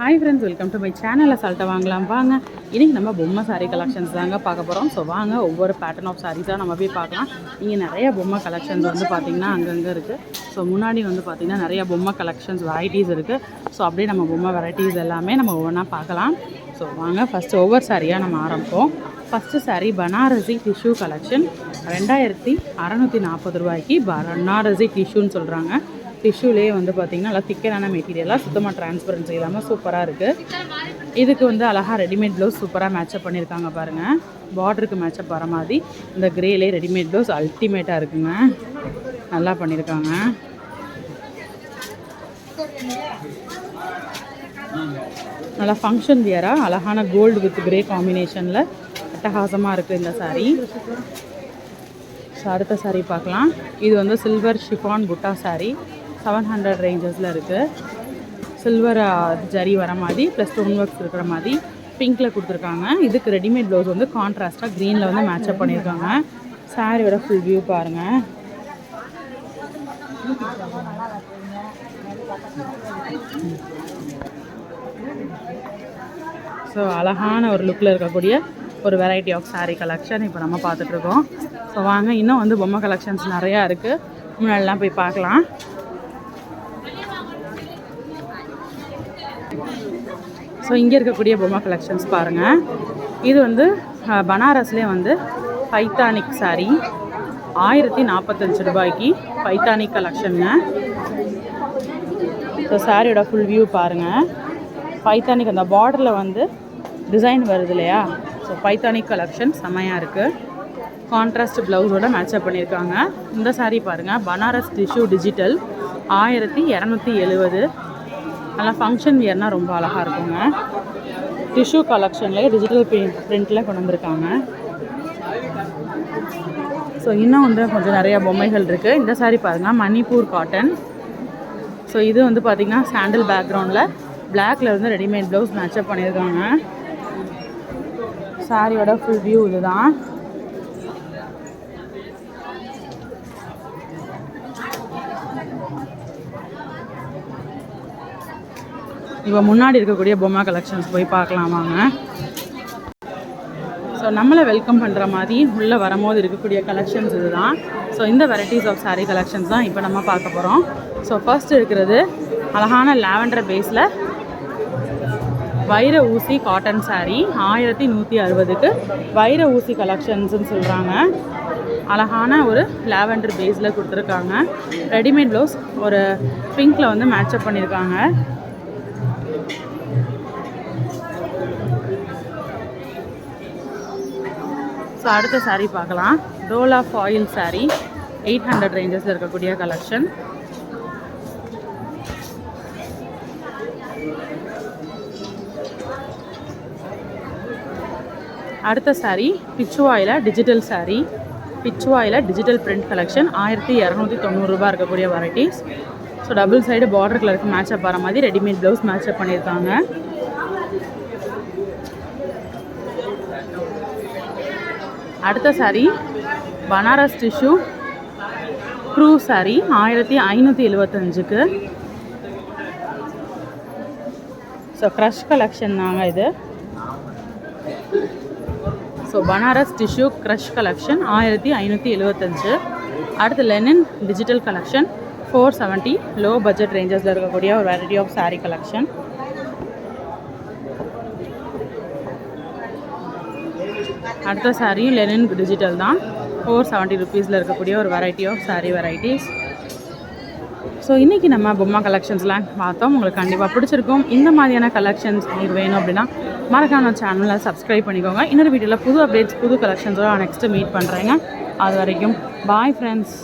Hi friends welcome to my சேனலில் சால்ட்டை வாங்கலாம். வாங்க. இன்றைக்கி நம்ம பொம்மை சாரீ கலெக்ஷன்ஸ் தாங்க பார்க்க போகிறோம் ஸோ வாங்க. ஒவ்வொரு பேட்டர்ன் ஆஃப் சாரீஸாக நம்ம போய் பார்க்கலாம். இங்கே நிறைய பொம்மை கலெக்ஷன்ஸ் வந்து பார்த்திங்கன்னா அங்கங்கே இருக்குது ஸோ முன்னாடி வந்து பார்த்திங்கன்னா நிறைய பொம்மை கலெக்ஷன்ஸ் வெரைட்டிஸ் இருக்குது ஸோ அப்படியே நம்ம பொம்மை வெரைட்டிஸ் எல்லாமே நம்ம ஒவ்வொன்றா பார்க்கலாம். ஸோ வாங்க. ஃபஸ்ட்டு ஒவ்வொரு சாரியாக நம்ம ஆரம்பிப்போம். First saree Banarasi tissue collection ரெண்டாயிரத்தி அறநூற்றி நாற்பது ரூபாய்க்கு பனாரசி டிஷ்யூன்னு சொல்கிறாங்க டிஷ்யூலேயே வந்து பார்த்திங்கன்னா நல்லா திக்கரான மெட்டீரியலாக சுத்தமாக டிரான்ஸ்பரன்சி இல்லாமல் சூப்பராக இருக்குது இதுக்கு வந்து அழகாக ரெடிமேட் ப்ளவுஸ் சூப்பராக மேட்சப் பண்ணியிருக்காங்க பாருங்கள் பார்டருக்கு மேட்சப் வர மாதிரி இந்த க்ரேலே ரெடிமேட் ப்ளவுஸ் அல்டிமேட்டாக இருக்குங்க. நல்லா பண்ணியிருக்காங்க நல்லா ஃபங்க்ஷன் வியராக அழகான கோல்டு வித் கிரே காம்பினேஷனில் அட்டகாசமாக இருக்குது இந்த சாரீ ஸோ அடுத்த சாரீ பார்க்கலாம். இது வந்து சில்வர் ஷிஃபான் புட்டா சாரீ செவன் ஹண்ட்ரட் ரேஞ்சஸில் இருக்குது சில்வர் ஜரி வர மாதிரி ப்ளஸ் ஸ்டோன் ஒர்க்ஸ் இருக்கிற மாதிரி பிங்க்கில் கொடுத்துருக்காங்க. இதுக்கு ரெடிமேட் ப்ளவுஸ் வந்து கான்ட்ராஸ்ட்டாக க்ரீனில் வந்து மேட்சப் பண்ணியிருக்காங்க. சாரியோட ஃபுல் வியூ பாருங்கள் ஸோ அழகான ஒரு லுக்கில் இருக்கக்கூடிய ஒரு வெரைட்டி ஆஃப் சாரீ கலெக்ஷன் இப்போ நம்ம பார்த்துட்ருக்கோம் ஸோ வாங்க இன்னும் வந்து பொம்மை கலெக்ஷன்ஸ் நிறையா இருக்குது முன்னாடிலாம் போய் பார்க்கலாம். ஸோ இங்கே இருக்கக்கூடிய பொம்மை கலெக்ஷன்ஸ் பாருங்கள் இது வந்து பனாரஸ்லேயே வந்து பைத்தானிக் saree ஆயிரத்தி நாற்பத்தஞ்சு ரூபாய்க்கு பைத்தானிக் கலெக்ஷனுங்க ஸோ சாரியோட ஃபுல் வியூ பாருங்கள் பைத்தானிக் அந்த பார்டரில் வந்து டிசைன் வருது இல்லையா? ஸோ பைத்தானிக் கலெக்ஷன் செம்மையாக இருக்குது கான்ட்ராஸ்ட் ப்ளவுஸோட மேட்சப் பண்ணியிருக்காங்க. இந்த saree பாருங்கள் பனாரஸ் டிஷ்யூ டிஜிட்டல் ஆயிரத்தி இரநூத்தி எழுபது ஆனால் ஃபங்க்ஷன் வியர்னால் ரொம்ப அழகாக இருக்குங்க. டிஷ்யூ கலெக்ஷன்லேயே டிஜிட்டல் பிரிண்டில் கொண்டு வந்திருக்காங்க. ஸோ இன்னும் வந்து கொஞ்சம் நிறைய பொம்மைகள் இருக்குது இந்த சாரீ பாருங்கள் மணிப்பூர் காட்டன் ஸோ இது வந்து பார்த்திங்கன்னா சாண்டில் பேக்ரவுண்டில் பிளாக்ல இருந்து ரெடிமேட் ப்ளவுஸ் மேட்சப் பண்ணியிருக்காங்க. சாரியோட ஃபுல் வியூ இதுதான். இப்போ முன்னாடி இருக்கக்கூடிய பொம்மை கலெக்ஷன்ஸ் போய் பார்க்கலாம் வாங்க. ஸோ நம்மளை வெல்கம் பண்ணுற மாதிரி உள்ளே வரும்போது இருக்கக்கூடிய கலெக்ஷன்ஸ் இது தான் ஸோ இந்த வெரைட்டிஸ் ஆஃப் சாரீ கலெக்ஷன்ஸ் தான் இப்போ நம்ம பார்க்க போகிறோம் ஸோ ஃபர்ஸ்ட் இருக்கிறது அழகான லாவெண்டர் பேஸில் வைர ஊசி காட்டன் சாரீ ஆயிரத்தி நூற்றி அறுபதுக்கு வைர ஊசி கலெக்ஷன்ஸ்னு சொல்கிறாங்க அழகான ஒரு லாவெண்டர் பேஸில் கொடுத்துருக்காங்க. ரெடிமேட் ப்ளவுஸ் ஒரு பிங்க்கில் வந்து மேட்சப் பண்ணியிருக்காங்க. ஸோ அடுத்த சாரீ பார்க்கலாம். Toll of oil saree eight hundred ரேஞ்சஸில் இருக்கக்கூடிய கலெக்ஷன் அடுத்த சாரீ பிச்சுவாயில் டிஜிட்டல் சாரீ பிச்சுவாயில் டிஜிட்டல் பிரிண்ட் கலெக்ஷன் ஆயிரத்தி இரநூத்தி தொண்ணூறுரூபா இருக்கக்கூடிய varieties so double side border கலருக்கு மேட்சப் ஆகிற மாதிரி ரெடிமேட் ப்ளவுஸ் மேட்சப் பண்ணியிருக்காங்க. அடுத்த saree பனாரஸ் டிஷ்யூ ப்ரூ saree ஆயிரத்தி ஐநூற்றி எழுபத்தஞ்சுக்கு ஸோ க்ரஷ் கலெக்ஷன் தாங்க இது. So Banaras tissue crush collection ஆயிரத்தி ஐநூற்றி எழுபத்தஞ்சு அடுத்து linen digital collection four seventy low budget ரேஞ்சஸில் இருக்கக்கூடிய ஒரு வெரைட்டி ஆஃப் saree கலெக்ஷன் அடுத்த சாரியும் லெனின் டிஜிட்டல் தான். ஃபோர் செவன்ட்டி ருபீஸில் இருக்கக்கூடிய ஒரு variety of saree varieties so இன்றைக்கி நம்ம பொம்மை கலெக்ஷன்ஸ்லாம் பார்த்தோம். உங்களுக்கு கண்டிப்பாக பிடிச்சிருக்கும். இந்த மாதிரியான கலெக்ஷன்ஸ் உங்களுக்கு வேணும் அப்படின்னா மறக்காம சேனலை சப்ஸ்கிரைப் பண்ணிக்கோங்க. இன்னொரு வீடியோவில் புது அப்டேட்ஸ் புது கலெக்ஷன்ஸோட நெக்ஸ்ட்டு மீட் பண்ணுறேங்க அது வரைக்கும் பாய் ஃப்ரெண்ட்ஸ்